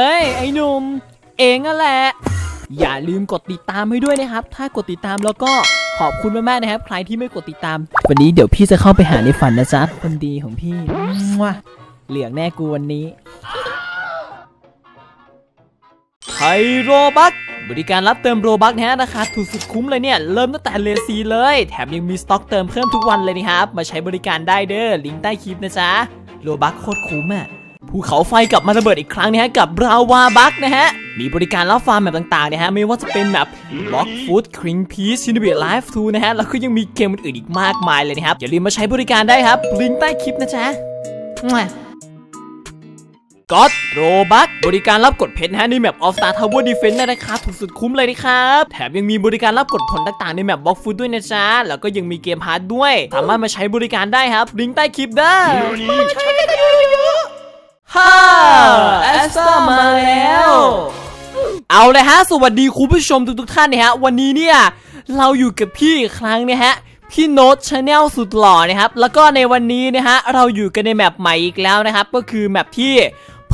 เอ้ย ไอ้หนุ่ม เองนั่นแหละ อย่าลืมกดติดตามให้ด้วยนะครับ ถ้ากดติดตามแล้วก็ขอบคุณมากๆนะครับ ใครที่ไม่กดติดตาม วันนี้เดี๋ยวพี่จะเข้าไปหาในฝันนะจ๊ะ คนดีของพี่มั่วเหลืองแน่กูวันนี้ไฮโรบัคบริการรับเติมโรบัคนะฮะราคาถูกสุดคุ้มเลยเนี่ย เริ่มตั้งแต่เลซีเลย แถมยังมีสต็อกเติมเพิ่มทุกวันเลยนะครับ มาใช้บริการได้เด้อ ลิงก์ใต้คลิปนะจ๊ะ โรบัคโคตรคุ้มอะ ภูเขาไฟกลับมาระเบิดอีกครั้งนะฮะกับบราวาบักนะฮะ มีบริการรับฟาร์มแบบต่างๆนะฮะ ไม่ว่าจะเป็นแบบล็อกฟู้ดคริงพีซชินเบียไลฟ์ทูนะฮะ แล้วก็ยังมีเกมอื่นๆอีกมากมายเลยนะครับ อย่าลืมมาใช้บริการได้ครับ ลิงก์ใต้คลิปนะจ๊ะก็อดโรบักบริการรับกดเพชรนะฮะในแมปออฟสตาร์ทาวเวอร์ดีเฟนต์นะนะครับถูกสุดคุ้มเลยนะครับ แถมยังมีบริการรับกดผลต่างๆในแมปบล็อกฟูดด้วยนะจ๊ะ แล้วก็ยังมีเกมพาร์ทด้วย สามารถมาใช้บริการได้ครับ ลิงก์ใต้คลิปได้ ฮ่าแอสตามาแล้ว เอาเลยฮะ สวัสดีคุณผู้ชมทุกๆท่านนะฮะ วันนี้เนี่ย เราอยู่กับพี่อีกครั้งนะฮะ พี่โน้ตชาแนลสุดหล่อนะครับ แล้วก็ในวันนี้นะฮะ เราอยู่กันในแมปใหม่อีกแล้วนะครับ ก็คือแมปที่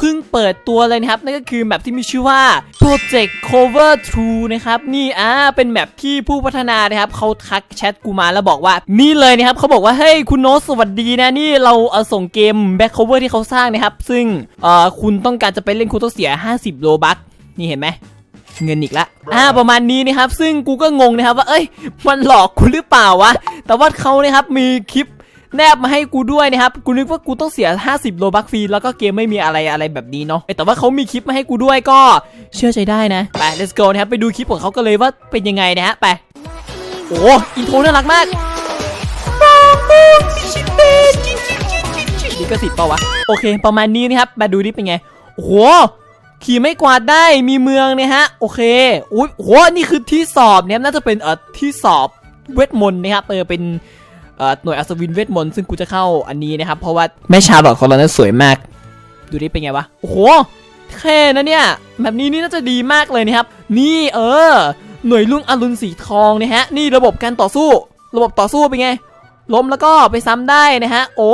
พิ่งเปิดตัวเลยนะครับ นั่นก็คือแมปที่มีชื่อว่า Project Cover True นะครับ นี่อ่าเป็นแมปที่ผู้พัฒนานะครับเขาทักแชทกูมาแล้วบอกว่า นี่เลยนะครับเขาบอกว่า เฮ้ย คุณโน้ตสวัสดีนะ นี่เราเอาส่งเกม Back Cover ที่เขาสร้างนะครับ ซึ่งเอ่อคุณต้องการจะไปเล่นคุณต้องเสีย 50 โลบัคนี่เห็นไหมเงินอีกละ อ่า ประมาณนี้นะครับ ซึ่งกูก็งงนะครับว่า เอ้ย มันหลอกกูหรือเปล่าวะ แต่ว่าเขานะครับมีคลิป แนบมาให้กูด้วยนะครับกูนึกว่ากูต้องเสีย 50 โลบัคฟรีแล้วก็เกมไม่มีอะไรอะไรแบบนี้เนาะแต่ว่าเขามีคลิปมาให้กูด้วยก็เชื่อใจได้นะไป let's go นะครับไปดูคลิปของเขากันเลยว่าเป็นยังไงนะฮะไปโอ้อินโทรน่ารักมากนี่ก็สิทธ์ป่าวะโอเค ประมาณนี้นะครับมาดูนี่เป็นไงโอ้โหขี่ไม่กวาดได้มีเมืองเนี่ยฮะ โอเคอุ้ยโหนี่คือที่สอบเนี่ยน่าจะเป็นเอ่อที่สอบเวทมนต์นะครับเออเป็น หน่วยอัศวินเวทมนต์ซึ่งกูจะเข้าอันนี้นะครับ เพราะว่าแม่ชาบอกของเรานั้นสวยมาก ดูดิเป็นไงวะ โอ้โหแค่นะเนี่ย แบบนี้นี่น่าจะดีมากเลยนะครับ นี่เออ หน่วยลุงอรุณสีทองนะฮะ นี่ระบบการต่อสู้ ระบบต่อสู้เป็นไง ล้มแล้วก็ไปซ้ำได้นะฮะ โอ้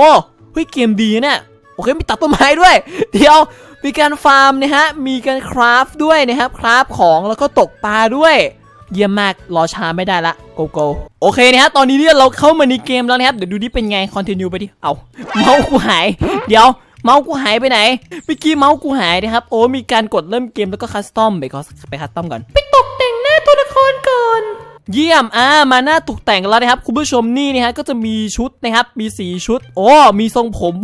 เฮ้ยเกมดีนะเนี่ยโอเคมีตัดต้นไม้ด้วย เดี๋ยวมีการฟาร์มนะฮะ มีการคราฟด้วยนะครับ คราฟของแล้วก็ตกปลาด้วย เยี่ยมมากรอช้าไม่ได้ละโกโก้โอเคนะฮะตอนนี้เนี่ยเราเข้ามาในเกมแล้วนะครับเดี๋ยวดูดิเป็นไงคอนติเนียไปดิเอาเมาส์กูหาย เดี๋ยวเมาส์กูหายไปไหนเมื่อกี้เมาส์กูหายนะครับโอ้มีการกดเริ่มเกมแล้วก็คัสตอมไปก็ไปคัสตอมก่อนไปตกแต่งหน้าตัวละครก่อนเยี่ยม อ่า มาหน้าตกแต่งแล้วนะครับ คุณผู้ชมนี่นะฮะ ก็จะมีชุดนะครับ มีสีชุด โอ้ มีทรงผม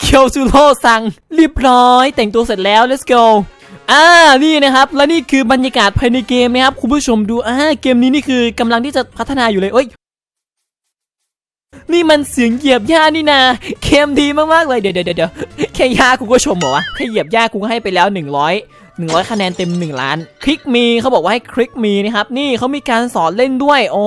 เคียวซูโร่สั่งเรียบร้อย แต่งตัวเสร็จแล้ว let's go อ่านี่นะครับและนี่คือบรรยากาศภายในเกมนะครับคุณผู้ชมดูอ่าเกมนี้นี่คือกำลังที่จะพัฒนาอยู่เลยเอ้ยนี่มันเสียงเหยียบหญ้านี่นาเกมดีมากๆเลยเดี๋ยวเดี๋ยวเดี๋ยวแค่หญ้ากูก็ชมเหรอวะแค่เหยียบหญ้ากูก็ให้ไปแล้ว 100 100 คะแนนเต็ม 1 ล้าน คลิกมีเขาบอกว่าให้คลิกมีนะครับนี่เขามีการสอนเล่นด้วยอ๋อ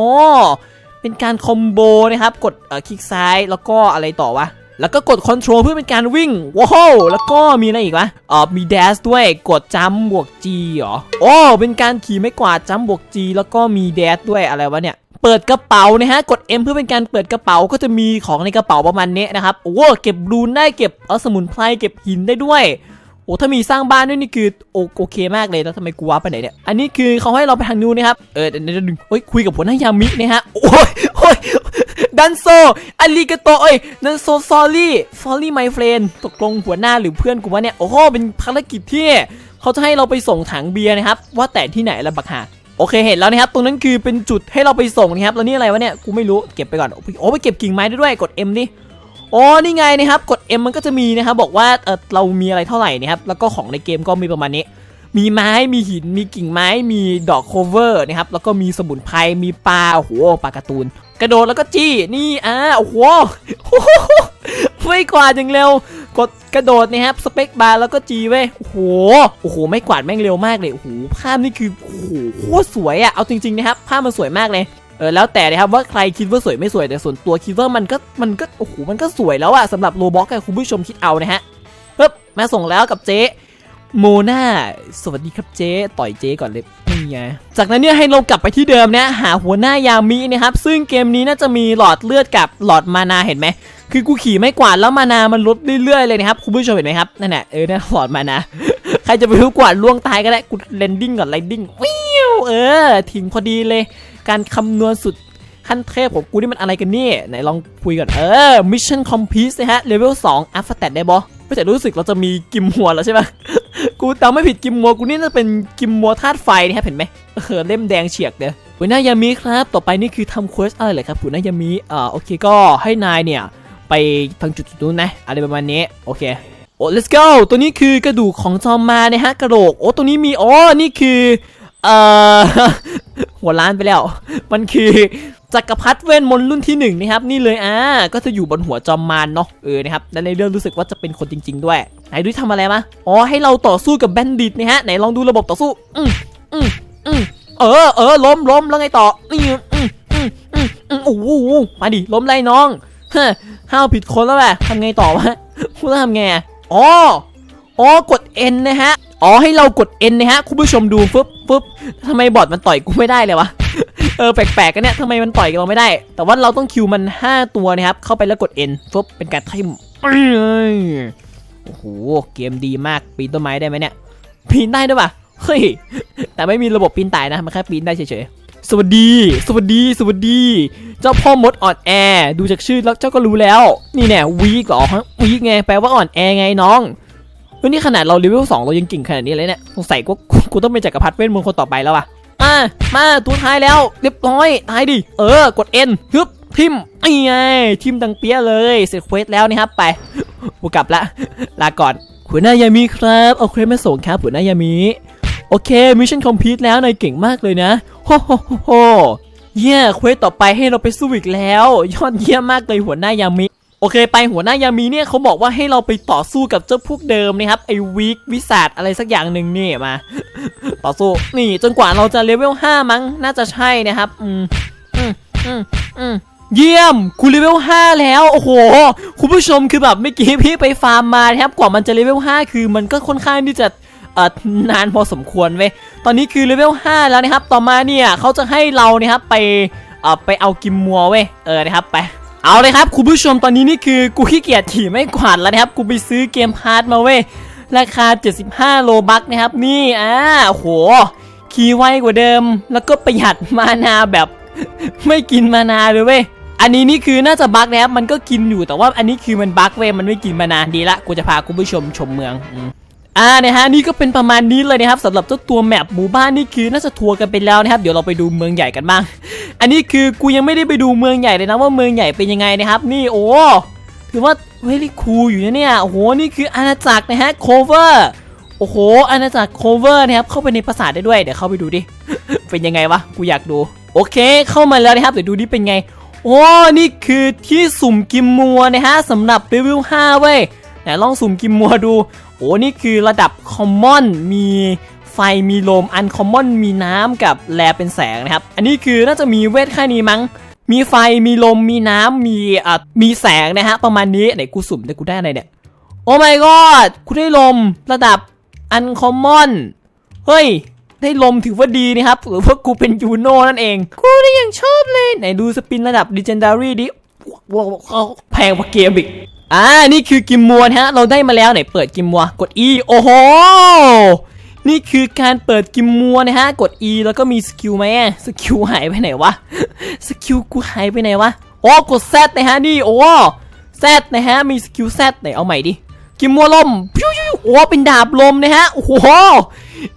เป็นการคอมโบนะครับกดเอ่อคลิกซ้ายแล้วก็อะไรต่อวะ แล้วก็กดคอนโทรลเพื่อเป็นการวิ่งว้าวแล้วก็มีอะไรอีกวะอ๋อมี dash ด้วยกดจัมบวก G เหรอโอ้เป็นการขี่ไม่กวาดจัมบวก G แล้วก็มี dash ด้วยอะไรวะเนี่ยเปิดกระเป๋านะฮะ กด M เพื่อเป็นการเปิดกระเป๋าก็จะมีของในกระเป๋าประมาณนี้นะครับ โอ้เก็บรูนได้เก็บเอาสมุนไพรเก็บหินได้ด้วย โอ้ถ้ามีสร้างบ้านด้วยนี่คือโอโอเคมากเลยแล้วทำไมกูว้าไปไหนเนี่ย อันนี้คือเขาให้เราไปทางนู้นนะครับ เออเดี๋ยวดี๋ยวเดี๋ยวเฮ้ยคุยกับหัวหน้ายามินะฮะ โอ้ยโอ้ย ดันโซอาริกาโตเอ้ยดันโซซอรี่ซอรี่ไมเฟรนตกลงหัวหน้าหรือเพื่อนกูวะเนี่ย โอ้โห เป็นภารกิจที่เขาจะให้เราไปส่งถังเบียร์นะครับ ว่าแต่ที่ไหนละบักหาโอเคเห็นแล้วนะครับตรงนั้นคือเป็นจุดให้เราไปส่งนะครับแล้วนี่อะไรวะเนี่ยกูไม่รู้เก็บไปก่อนโอ้ไปเก็บกิ่งไม้ได้ด้วยกด M ดิอ๋อนี่ไงนะครับกด M มันก็จะมีนะครับบอกว่าเออเรามีอะไรเท่าไหร่นะครับแล้วก็ของในเกมก็มีประมาณนี้ มีไม้มีหินมีกิ่งไม้มีดอกโคเวอร์นะครับแล้วก็มีสมุนไพรมีปลาโอ้โหปลาการ์ตูน กระโดดแล้วก็จี้นี่อ่าโอ้โหไม่กวาดอย่างเร็ว กดกระโดดนะครับสเปคบาร์แล้วก็จีเว้ยโอ้โหโอ้โห ไม่กวาดแม่งเร็วมากเลยโอ้โหภาพนี่คือโอ้โหโคตรสวยอะเอาจริงๆนะครับภาพมันสวยมากเลยเออแล้วแต่นะครับว่าใครคิดว่าสวยไม่สวยแต่ส่วนตัวคิดว่ามันก็มันก็โอ้โหมันก็สวยแล้วอะสำหรับโลบ็อกอะคุณผู้ชมคิดเอานะฮะปึ๊บมาส่งแล้วกับเจ๊โมนาสวัสดีครับเจ๊ต่อยเจ๊ก่อนเลย นี่ไงจากนั้นเนี่ยให้เรากลับไปที่เดิมนะหาหัวหน้ายามินะครับซึ่งเกมนี้น่าจะมีหลอดเลือดกับหลอดมานาเห็นไหมคือกูขี่ไม่กวาดแล้วมานามันลดเรื่อยๆเลยนะครับคุณผู้ชมเห็นไหมครับนั่นแหละเออนั่นหลอดมานาใครจะไปรู้กว่าล่วงตายก็ได้กูเลนดิ้งก่อนเลนดิ้งวิวเออถึงพอดีเลย การคำนวณสุดขั้นเทพของกูนี่มันอะไรกันเนี่ยไหนลองคุยก่อนเออมิชชั่นคอมพลีทนะฮะเลเวล2อัพสเตตได้บอไม่แต่รู้สึกเราจะมีกิมหัวแล้วใช่ไหม กูจำไม่ผิดกิมมัวกูนี่น่าจะเป็นกิมมัวธาตุไฟนะครับเห็นไหมเออเล่มแดงเฉียกเด้อหัวหน้ายามิครับ ต่อไปนี่คือทำเควสอะไรเหรอครับหัวหน้ายามิอ่าโอเคก็ให้นายเนี่ยไปทางจุดๆนู้นนะอะไรประมาณนี้โอเคโอ้ let's go ตัวนี้คือกระดูกของจอมมานะฮะกระโหลกโอ้ตัวนี้มีอ๋อนี่คือเอ่อหัวล้านไปแล้ว มันคือ จักรพรรดิเวทมนรุ่นที่หนึ่งนะครับนี่เลยอ่าก็จะอยู่บนหัวจอมมารเนาะเออนะครับและในเรื่องรู้สึกว่าจะเป็นคนจริง ๆ ด้วย ไหนดูทำอะไรมาอ๋อให้เราต่อสู้กับแบนดิตนะฮะไหนลองดูระบบต่อสู้อืมอืมอืมเออเออล้มล้มแล้วไงต่อนี่อืมอืมอืมอืมโอ้โหมาดิล้มไล่น้องเฮ้อห้าวผิดคนแล้วแหละทำไงต่อวะคุณต้องทำไงอ๋ออ๋อกด N นะฮะอ๋อให้เรากด N นะฮะคุณผู้ชมดูฟึบฟึบทำไมบอทมันต่อยกูไม่ได้เลยวะ เออแปลกๆกันเนี่ยทำไมมันต่อยกับเราไม่ได้ แต่ว่าเราต้องคิวมัน 5 ตัวนะครับ เข้าไปแล้วกด N ฟึบเป็นการทิมเอ้ยโอ้โห เกมดีมากปีนต้นไม้ได้ไหมเนี่ย ปีนได้ด้วยป่ะ เฮ้ย แต่ไม่มีระบบปีนตายนะ มันแค่ปีนได้เฉยๆ สวัสดี สวัสดี สวัสดี เจ้าพ่อมดอ่อนแอ ดูจากชื่อแล้วเจ้าก็รู้แล้ว นี่แน่วีกเหรอวีกไง แปลว่าอ่อนแอไงน้องเฮ้ยนี่ขนาดเราเลเวลสองเรายังเก่งขนาดนี้เลยเนี่ย สงสัยกูกูต้องเป็นจักรพรรดิเวทมนต์คนต่อไปแล้วอะ มามาตัวท้ายแล้วเรียบร้อยตายดิเออกด N ฮึบทิมไอ้ไงทิมดังเปี้ยเลยเสร็จเควสแล้วนะครับไปกูกลับละลาก่อนหัวหน้ายามีครับเอาเควสมาส่งครับหัวหน้ายามีโอเคมิชชั่นคอมพลีทแล้วนายเก่งมากเลยนะโฮโฮโฮเยี่ยเควสต่อไปให้เราไปสู้อีกแล้ว ยอดเยี่ยมมากเลยหัวหน้ายามิ โอเคไปหัวหน้ายามีเนี่ยเขาบอกว่าให้เราไปต่อสู้กับเจ้าพวกเดิมนะครับไอ้วิกวิสาดอะไรสักอย่างหนึ่งนี่มา ต่อสู้นี่จนกว่าเราจะเลเวล5มั้งน่าจะใช่นะครับอืมอืมอืมอืมเยี่ยม คุณเลเวล5แล้ว โอ้โห คุณผู้ชมคือแบบเมื่อกี้พี่ไปฟาร์มมานะครับ กว่ามันจะเลเวล5คือมันก็ค่อนข้างที่จะเอ่อนานพอสมควรเว้ย ตอนนี้คือเลเวล5แล้วนะครับ ต่อมาเนี่ยเขาจะให้เรานะครับไปเอ่อไปเอากิมมัวเว้ย เออนะครับไป เอาเลยครับคุณผู้ชมตอนนี้นี่คือกูขี้เกียจขี่ไม่กวาดแล้วนะครับกูไปซื้อเกมพาร์ทมาเว้ยราคา 75 โลบักนะครับ นี่อ่าโหขี่ไวกว่าเดิม แล้วก็ประหยัดมานาแบบ ไม่กินมานาเลยเว้ยอันนี้นี่คือน่าจะบั๊กนะครับมันก็กินอยู่แต่ว่าอันนี้คือมันบั๊กเว้ยมันไม่กินมานาดีละกูจะพาคุณผู้ชมชมเมือง อ่านะฮะนี่ก็เป็นประมาณนี้เลยนะครับสำหรับเจ้าตัวแมปหมู่บ้านนี่คือน่าจะทัวร์กันไปแล้วนะครับเดี๋ยวเราไปดูเมืองใหญ่กันบ้าง อันนี้คือกูยังไม่ได้ไปดูเมืองใหญ่เลยนะว่าเมืองใหญ่เป็นยังไงนะครับนี่โอ้ถือว่าเวลี่คูลอยู่นะเนี่ยโอ้โหนี่คืออาณาจักรนะฮะโคเวอร์โอ้โหอาณาจักรโคเวอร์นะครับเข้าไปในปราสาทได้ด้วยเดี๋ยวเข้าไปดูดิเป็นยังไงวะกูอยากดู โอเค เข้ามาแล้วนะครับเดี๋ยวดูดิเป็นไงโอ้นี่คือที่สุ่มกิมมัวนะฮะสำหรับเลเวล5เว้ย ไหนลองสุ่มกิมมัวดู โอ้นี่คือระดับคอมมอนมีไฟมีลมอันคอมมอนมีน้ำกับแลเป็นแสงนะครับ อันนี้คือน่าจะมีเวทแค่นี้มั้ง มีไฟมีลมมีน้ำมีอะมีแสงนะฮะประมาณนี้ไหนกูสุ่มแต่กูได้อะไรเนี่ยโอ้ my god กูได้ลมระดับอันคอมมอนเฮ้ย ได้ลมถือว่าดีนะครับหรือว่ากูเป็นยูโน่นั่นเอง กูได้ยังชอบเลย ไหนดูสปินระดับ Legendary ดิว้าวแพงกว่าเกมอีก อ่า นี่คือกิมมัวนะฮะ เราได้มาแล้วไหนเปิดกิมมัว กด E โอ้โห นี่คือการเปิดกิมมัวนะฮะ กด E แล้วก็มีสกิลไหมสกิลหายไปไหนวะ สกิลกูหายไปไหนวะ โอ้กด Z นะฮะ นี่ โอ้ Z นะฮะ มีสกิล Z ไหน เอาใหม่ดิ กิมมัวลมพิวโอ้เป็นดาบลมนะฮะ โอ้โห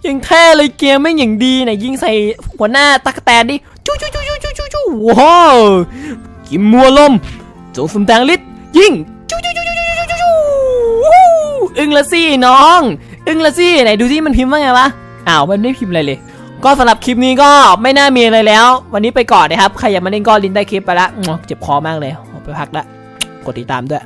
ยังแท้เลยเกมแม่อย่างดีไหนยิงใส่หัวหน้าตักแตนดิจู้จู้จู้จู้จู้จู้จู้กิมมัวลมจงสมแดงฤทธิ์ยิง อึ้งละสิน้อง อึ้งละสิไหนดูที่มันพิมพ์ว่าไงวะอ้าวมันไม่พิมพ์อะไรเลย ก็สำหรับคลิปนี้ก็ไม่น่ามีอะไรแล้ว วันนี้ไปก่อนนะครับใครอยากมาเล่นก็ลินได้คลิปไปละเจ็บคอมากเลยไปพักละกดติดตามด้วย